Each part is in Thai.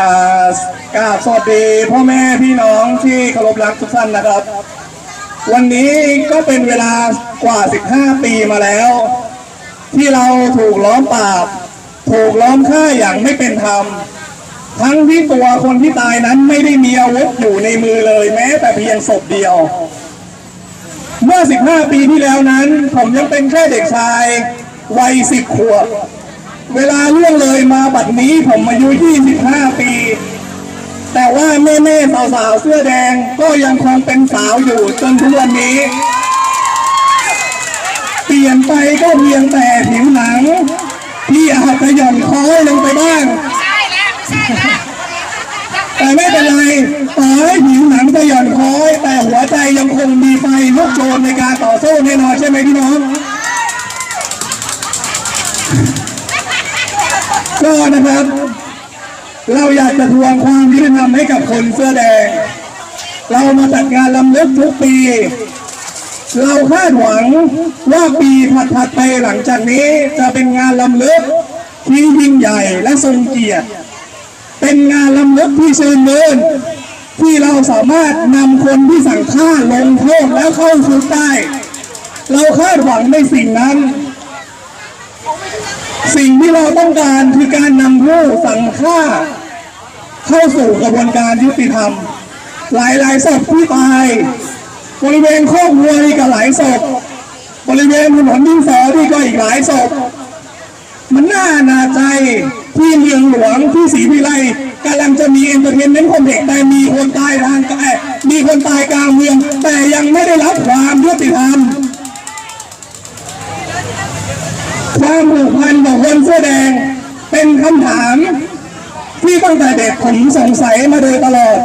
กราบสวัสดีพ่อแม่พี่น้องที่เคารพรักทุกท่านนะครับ วันนี้ก็เป็นเวลากว่า 15 ปีมาแล้ว ที่เราถูกล้อมปราบ ถูกล้อมฆ่าอย่างไม่เป็นธรรม ทั้งที่ตัวคนที่ตายนั้นไม่ได้มีอาวุธอยู่ในมือเลยแม้แต่เพียงศพเดียว เมื่อ 15 ปีที่แล้วนั้น ผมยังเป็นแค่เด็กชายวัย10ขวบ เวลาล่วงเลยมาบัดนี้ผมอายุ 25 ปี แต่ว่าแม่แม่สาวสาวๆเสื้อแดงก็ยังคงเป็นสาวอยู่จนทุกวันนี้ เปลี่ยนไปก็เพียงแต่ผิวหนัง ที่อาจจะหย่อนคล้อยลงไปบ้างใช่แล้วใช่แล้วแต่ไม่เป็นไรต่อให้ผิวหนังจะหย่อนคล้อย แต่หัวใจยังคงมีไฟลุกโชนในการต่อสู้แน่นอนใช่ไหมพี่น้อง ก็นะครับ เราอยากจะทวงความยุติธรรมให้กับคนเสื้อแดง เรามาจัดงานลำลึกทุกปี เราคาดหวังว่าปีถัดๆไปหลังจากนี้จะเป็นงานลำลึกที่ยิ่งใหญ่และทรงเกียรติ เป็นงานลำลึกที่ชื่นมื่นที่เราสามารถนำคนที่สั่งฆ่าลงโทษแล้วเข้าคุกได้ เราคาดหวังในสิ่งนั้น สิ่งที่เราต้องการคือการนำผู้สั่งฆ่า เข้าสู่กระบวนการยุติธรรม หลายหลายศพที่ตายบริเวณคอกวัวนี่ก็หลายศพบริเวณถนนดินสอนี่ก็อีกหลายศพมันน่าหนาใจที่เมืองหลวงที่ศรีวิไลกำลังจะมีเอนเตอร์เทนเมนต์คอมเพล็กแต่มีคนตายทางกายมีคนตายกลางเมือง แต่ยังไม่ได้รับความยุติธรรม ความผูกพันของคนเสื้อแดง เป็นคำถาม ที่ตั้งแต่เด็กผมสงสัยมาโดยตลอด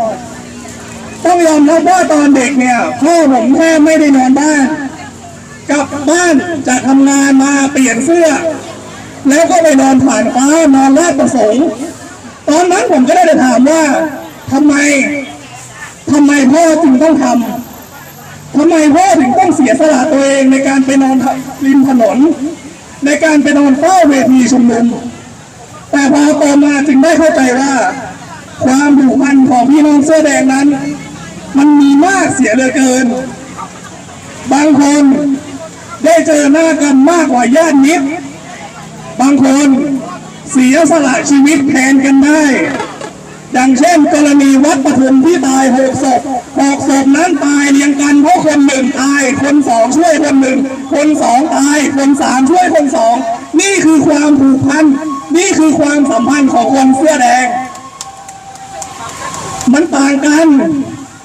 ต้องยอมรับว่าตอนเด็กเนี่ยพ่อผมแทบไม่ได้นอนบ้าน กลับบ้านจากทำงานมาเปลี่ยนเสื้อ แล้วก็ไปนอนผ่านฟ้านอนลาดประสงค์ตอนนั้นผมก็ได้แต่ถามว่าทำไมทำไมพ่อจึงต้องทำทำไมพ่อถึงต้องเสียสละตัวเองในการไปนอนริมถนน ในการไปนอนเฝ้าเวทีชุมนุม แต่พอโตมาจึงได้เข้าใจว่า ความผูกพันของพี่น้องเสื้อแดงนั้น มันมีมากเสียเหลือเกิน บางคนได้เจอหน้ากันมากกว่าญาติมิตร บางคนเสียสละชีวิตแทนกันได้ ดังเช่นกรณีวัดปฐุมที่ตายหกศพหกศพนั้นตายเรียงกันเพราะคนหนึ่งตายคนสองช่วย คนสามช่วยคนสอง นี่คือความผูกพัน นี่คือความสัมพันธ์ของคนเสื้อแดง มันต่างกัน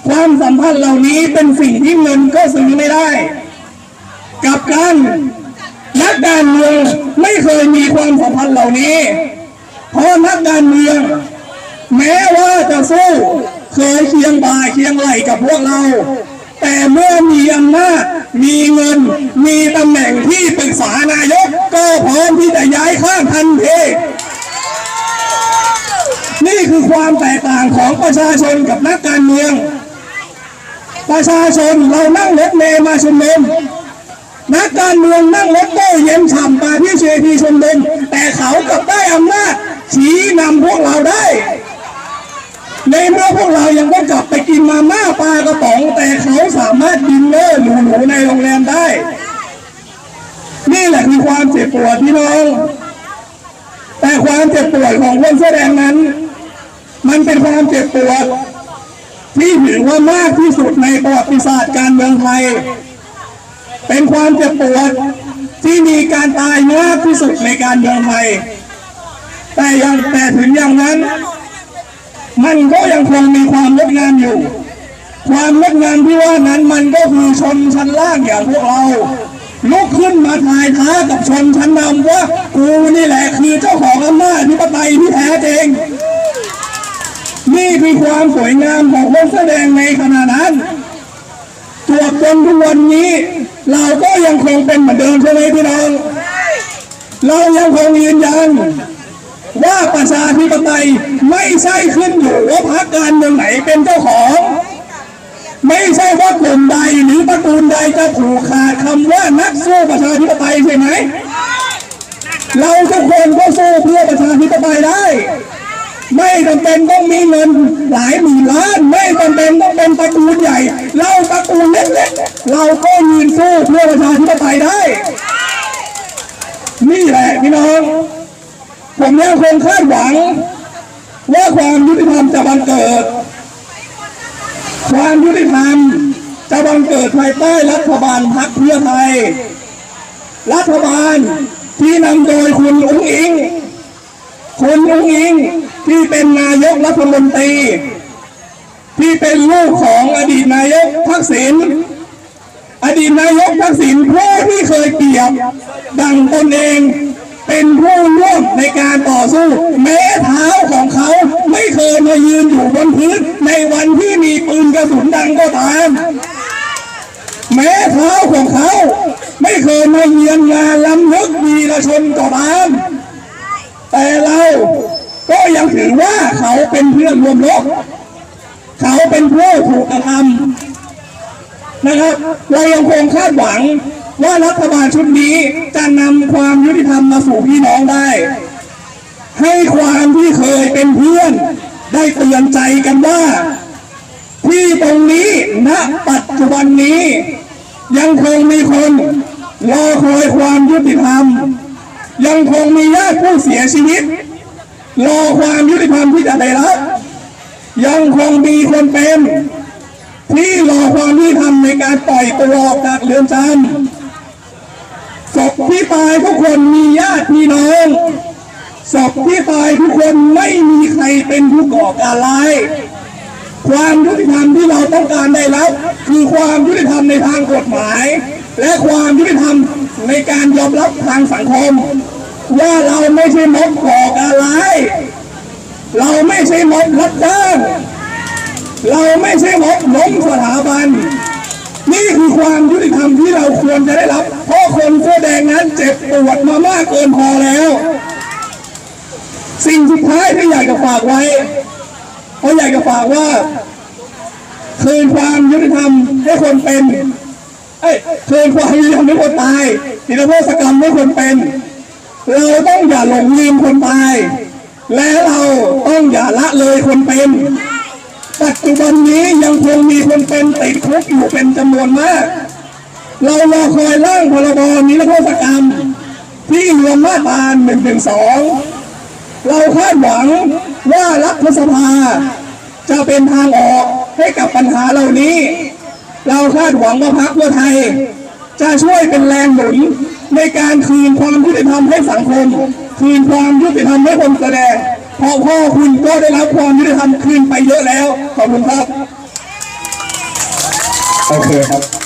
ความสัมพันธ์เหล่านี้เป็นสิ่งที่เงินก็ซื้อไม่ได้กับกันนักการเมืองไม่เคยมีความสัมพันธ์เหล่านี้ เพราะนักการเมือง แม้ว่าจะสู้เคยเคียงบ่าเคียงไหลกับพวกเรา แต่เมื่อมีอำนาจมีเงิน มีตำแหน่งที่ปรึกษานายก ก็พร้อมที่จะย้ายข้างทันทีนี่คือความแตกต่างของประชาชนกับนักการเมือง ประชาชนเรานั่งรถเมล์มาชุมนุมนักการเมืองนั่งรถโต้เย็นฉ่ำมาที่เชทีชมนุมแต่เขากลับได้อำนาจชี้นำพวกเราได้ ในเมื่อพวกเรายังต้องกลับไป ปวดพี่น้อง แต่ความเจ็บปวดของคนเสื้อแดงนั้น มันเป็นความเจ็บปวด ที่ถือว่ามากที่สุดในประวัติศาสตร์การเมืองไทย เป็นความเจ็บปวดที่มีการตายมากที่สุดในการเมืองไทย แต่ยังแต่ถึงอย่างนั้น มันก็ยังคงมีความงดงามอยู่ ความงดงามที่ว่านั้นมันก็คือชนชั้นล่างอย่างพวกเรา ลุกขึ้นมาทายท้ากับชนชั้นนำว่ากูนี่แหละคือเจ้าของอำนาจธิปไตยที่แท้จริงนี่คือความสวยงามของคนแสดงในขณะนั้นจวจนทุกวันนี้ เราก็ยังคงเป็นเหมือนเดิมใช่ไหมพี่น้อง เรายังคงยืนยันว่าประชาธิปไตยไม่ใช่ขึ้นอยู่ว่าพรรคการเมืองไหนเป็นเจ้าของ ไม่ใช่ว่ากลุ่มใดหรือตระ กูลใดจะผูกขาดคำว่านักสู้ประชาธิปไตยใช่ไหม เราทุกคนก็สู้เพื่อประชาธิปไตยได้ ไม่จำเป็นต้องมีเงินหลายหมื่นล้าน ไม่จำเป็นต้องเป็นตระกูลใหญ่ เราตระกูลเล็กๆ เราก็ยืนสู้เพื่อประชาธิปไตยได้ นี่แหละพี่น้อง ผมยังคงคาดหวัง ว่าความยุติธรรมจะบังเกิด ความยุติธรรม กิดภายใต้รัฐบาลพรรคเพื่อไทย รัฐบาลที่นำโดยคุณอุ้งอิง คุณอุ้งอิงที่เป็นนายกรัฐมนตรี ที่เป็นลูกของอดีตนายกทักษิณอดีตนายกทักษิณผู้ที่เคยเปรียบดังตนเองเป็นผู้ร่วมในการต่อสู้ แม้เท้าของเขาไม่เคยมายืนอยู่บนพื้นในวันที่มีปืนกระสุนดังก็ตาม แม้เท้าของเขา ไม่เยมาเยือนงานลำลึกวีรชนก็ตามแต่เราก็ยังถือว่าเขาเป็นเพื่อนรวมรบเขาเป็นผู้ถูกกระทำนะครับ เรายังคงคาดหวังว่ารัฐบาลชุดนี้จะนำความยุติธรรมมาสู่พี่น้องได้ ให้ความที่เคยเป็นเพื่อน ได้เตือนใจกันว่า ที่ตรงนี้ณปัจจุบันนี้ ยังคงมีคน รอคอยความยุติธรรม ยังคงมีญาติผู้เสียชีวิต รอความยุติธรรมที่จะได้รับยังคงมีคนเป็นที่รอความยุติธรรมในการปล่อยตัวออกจากเรือนจำศพที่ตายทุกคนมีญาติพี่น้องศพที่ตายทุกคนไม่มีใครเป็นผู้ก่อการร้ายความยุติธรรมที่เราต้องการได้รับคือความยุติธรรมในทางกฎหมาย และความยุติธรรมในการยอมรับทางสังคม ว่าเราไม่ใช่ม็อบก่อการร้ายเราไม่ใช่ม็อบรับจ้างเราไม่ใช่ม็อบล้มสถาบัน นี่คือความยุติธรรมที่เราควรจะได้รับ เพราะคนเสื้อแดงนั้นเจ็บปวดมามากเกินพอแล้ว สิ่งสุดท้ายที่อยากจะฝากไว้เพราะอยากจะฝากว่า คืนความยุติธรรมให้คนเป็น เอ้ยคืนความยุติธรรมให้คนตายนิรโทษกรรมให้คนเป็น เราต้องอย่าหลงลืมคนตาย และเราต้องอย่าละเลยคนเป็น ปัจจุบันนี้ยังคงมีคนเป็นติดคุกอยู่เป็นจำนวนมาก เรารอคอยร่างพรบนิรโทษกรรม ที่รวมมาตรา1นึ่งสองเราคาดหวังว่ารัฐสภาจะเป็นทางออกให้กับปัญหาเหล่านี้ เราคาดหวังว่าพรรคเพื่อไทย จะช่วยเป็นแรงหนุนในการคืนความยุติธรรมให้สังคม คืนความยุติธรรมให้คนแสดงเพราะพ่อคุณก็ได้รับความยุติธรรมคืนไปเยอะแล้ว ขอบคุณครับ โอเคครับ